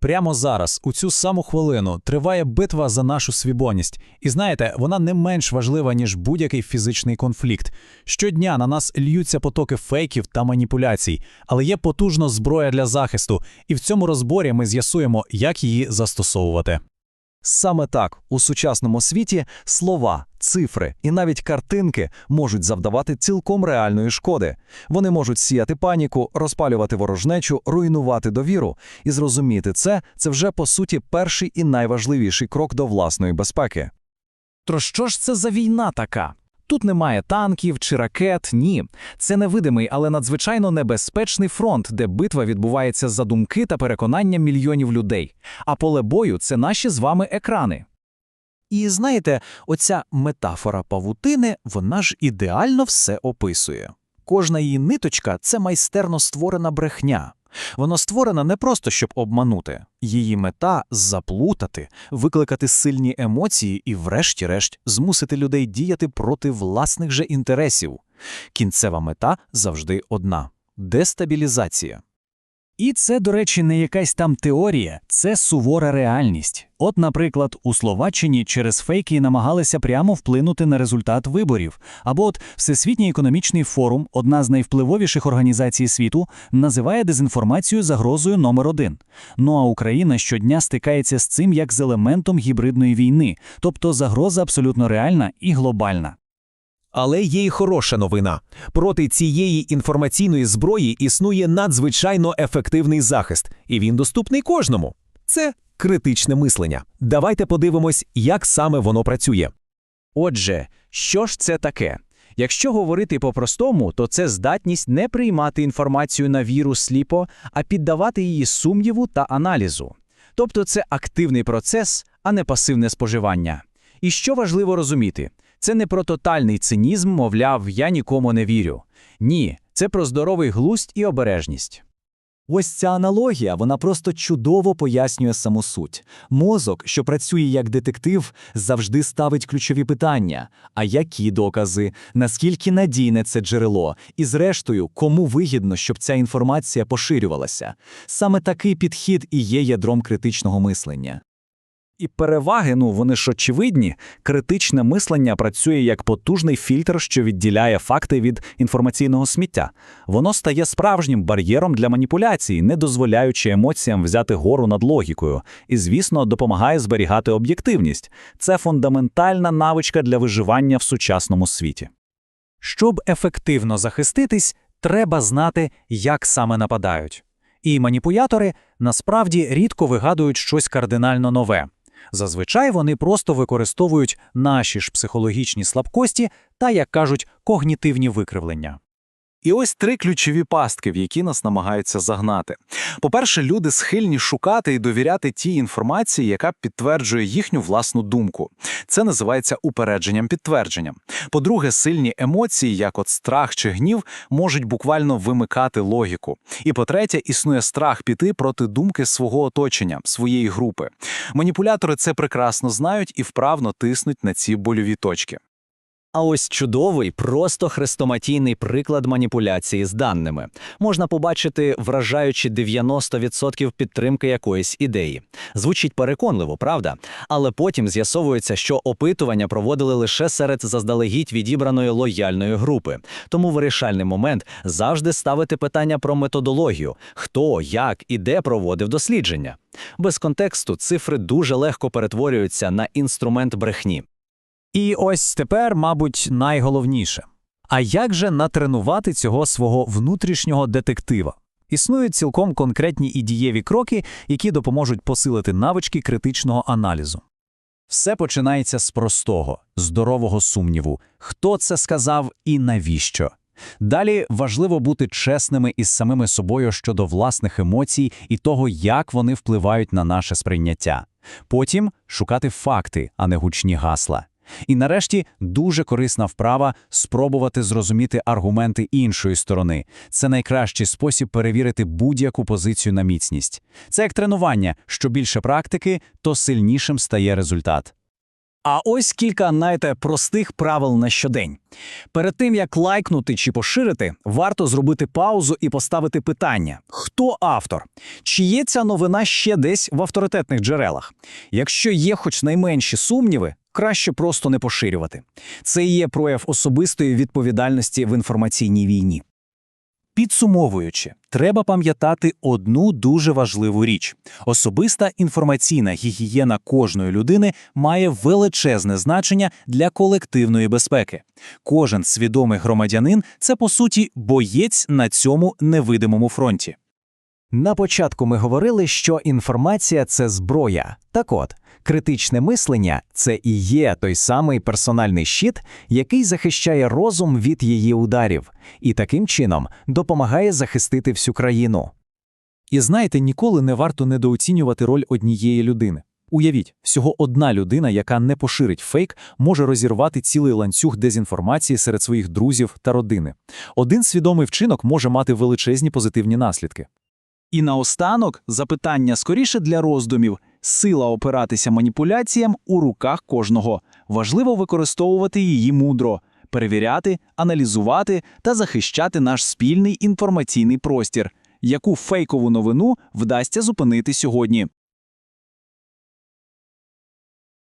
Прямо зараз, у цю саму хвилину, триває битва за нашу свібоність, І знаєте, вона не менш важлива, ніж будь-який фізичний конфлікт. Щодня на нас льються потоки фейків та маніпуляцій, але є потужна зброя для захисту, і в цьому розборі ми з'ясуємо, як її застосовувати. Саме так у сучасному світі слова, цифри і навіть картинки можуть завдавати цілком реальної шкоди. Вони можуть сіяти паніку, розпалювати ворожнечу, руйнувати довіру. І зрозуміти це це вже по суті перший і найважливіший крок до власної безпеки. То що ж це за війна така? Тут немає танків чи ракет, ні. Це невидимий, але надзвичайно небезпечний фронт, де битва відбувається за думки та переконання мільйонів людей. А поле бою це наші з вами екрани. І знаєте, оця метафора павутини, вона ж ідеально все описує. Кожна її ниточка це майстерно створена брехня. Вона створена не просто щоб обманути, її мета заплутати, викликати сильні емоції і, врешті-решт, змусити людей діяти проти власних же інтересів. Кінцева мета завжди одна дестабілізація. І це, до речі, не якась там теорія, це сувора реальність. От, наприклад, у Словаччині через фейки намагалися прямо вплинути на результат виборів. Або от Всесвітній економічний форум, одна з найвпливовіших організацій світу, називає дезінформацію загрозою номер один. Ну а Україна щодня стикається з цим як з елементом гібридної війни, тобто загроза абсолютно реальна і глобальна. Але є й хороша новина. Проти цієї інформаційної зброї існує надзвичайно ефективний захист, і він доступний кожному. Це критичне мислення. Давайте подивимось, як саме воно працює. Отже, що ж це таке? Якщо говорити по-простому, то це здатність не приймати інформацію на віру сліпо, а піддавати її сумніву та аналізу. Тобто це активний процес, а не пасивне споживання. І що важливо розуміти, це не про тотальний цинізм, мовляв, я нікому не вірю. Ні, це про здоровий глузд і обережність. Ось ця аналогія, вона просто чудово пояснює саму суть. Мозок, що працює як детектив, завжди ставить ключові питання: а які докази, наскільки надійне це джерело, і, зрештою, кому вигідно, щоб ця інформація поширювалася. Саме такий підхід і є ядром критичного мислення. І переваги, ну вони ж очевидні. Критичне мислення працює як потужний фільтр, що відділяє факти від інформаційного сміття. Воно стає справжнім бар'єром для маніпуляцій, не дозволяючи емоціям взяти гору над логікою, і, звісно, допомагає зберігати об'єктивність. Це фундаментальна навичка для виживання в сучасному світі. Щоб ефективно захиститись, треба знати, як саме нападають. І маніпулятори насправді рідко вигадують щось кардинально нове. Зазвичай вони просто використовують наші ж психологічні слабкості та, як кажуть, когнітивні викривлення. І ось три ключові пастки, в які нас намагаються загнати. По-перше, люди схильні шукати і довіряти тій інформації, яка підтверджує їхню власну думку. Це називається упередженням підтвердженням. По-друге, сильні емоції, як от страх чи гнів, можуть буквально вимикати логіку. І по-третє, існує страх піти проти думки свого оточення, своєї групи. Маніпулятори це прекрасно знають і вправно тиснуть на ці больові точки. А ось чудовий, просто хрестоматійний приклад маніпуляції з даними. Можна побачити вражаючи 90% підтримки якоїсь ідеї. Звучить переконливо, правда? Але потім з'ясовується, що опитування проводили лише серед заздалегідь відібраної лояльної групи. Тому вирішальний момент завжди ставити питання про методологію: хто, як і де проводив дослідження. Без контексту цифри дуже легко перетворюються на інструмент брехні. І ось тепер, мабуть, найголовніше. А як же натренувати цього свого внутрішнього детектива? Існують цілком конкретні і дієві кроки, які допоможуть посилити навички критичного аналізу. Все починається з простого, здорового сумніву, хто це сказав і навіщо. Далі важливо бути чесними із самими собою щодо власних емоцій і того, як вони впливають на наше сприйняття. Потім шукати факти, а не гучні гасла. І нарешті дуже корисна вправа спробувати зрозуміти аргументи іншої сторони. Це найкращий спосіб перевірити будь-яку позицію на міцність. Це як тренування, що більше практики, то сильнішим стає результат. А ось кілька, знаєте, простих правил на щодень. Перед тим, як лайкнути чи поширити, варто зробити паузу і поставити питання: хто автор? Чи є ця новина ще десь в авторитетних джерелах? Якщо є хоч найменші сумніви, краще просто не поширювати. Це є прояв особистої відповідальності в інформаційній війні. Підсумовуючи, треба пам'ятати одну дуже важливу річ: особиста інформаційна гігієна кожної людини має величезне значення для колективної безпеки. Кожен свідомий громадянин це по суті боєць на цьому невидимому фронті. На початку ми говорили, що інформація це зброя. Так от, критичне мислення це і є той самий персональний щит, який захищає розум від її ударів, і таким чином допомагає захистити всю країну. І знаєте, ніколи не варто недооцінювати роль однієї людини. Уявіть, всього одна людина, яка не поширить фейк, може розірвати цілий ланцюг дезінформації серед своїх друзів та родини. Один свідомий вчинок може мати величезні позитивні наслідки. І наостанок запитання скоріше для роздумів: сила опиратися маніпуляціям у руках кожного. Важливо використовувати її мудро, перевіряти, аналізувати та захищати наш спільний інформаційний простір. Яку фейкову новину вдасться зупинити сьогодні?